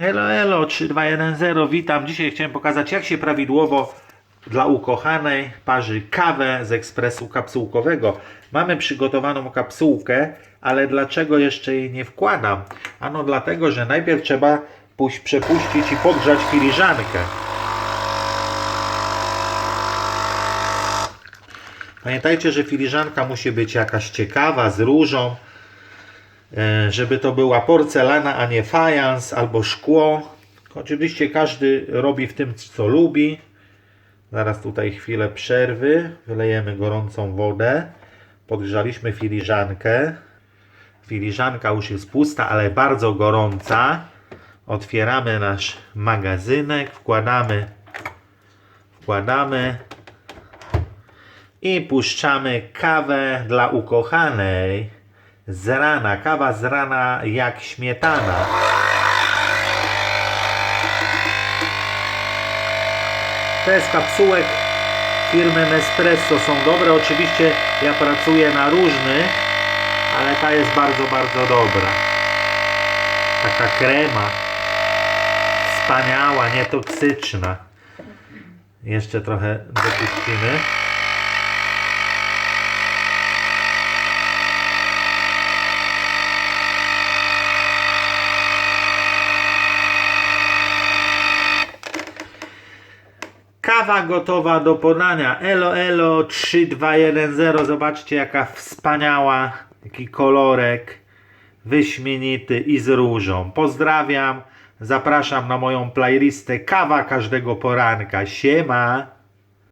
Elo, elo, 3210, witam. Dzisiaj chciałem pokazać, jak się prawidłowo dla ukochanej parzy kawę z ekspresu kapsułkowego. Mamy przygotowaną kapsułkę, ale dlaczego jeszcze jej nie wkładam? Ano dlatego, że najpierw trzeba puś- przepuścić i podgrzać filiżankę. Pamiętajcie, że filiżanka musi być jakaś ciekawa, z różą, żeby to była porcelana, a nie fajans albo szkło. Oczywiście każdy robi w tym, co lubi. Zaraz tutaj chwilę przerwy. Wylejemy gorącą wodę. Podgrzaliśmy filiżankę. Filiżanka już jest pusta, ale bardzo gorąca. Otwieramy nasz magazynek, wkładamy, wkładamy i puszczamy kawę dla ukochanej z rana. Kawa z rana jak śmietana. Te z kapsułek firmy Nespresso są dobre. Oczywiście ja pracuję na różnych, ale ta jest bardzo, bardzo dobra. Taka krema. Wspaniała, nietoksyczna. Jeszcze trochę dopuścimy. Kawa gotowa do podania. Elo, elo 3210. Zobaczcie, jaka wspaniała, jaki kolorek. Wyśmienity i z różą. Pozdrawiam. Zapraszam na moją playlistę Kawa każdego poranka. Siema.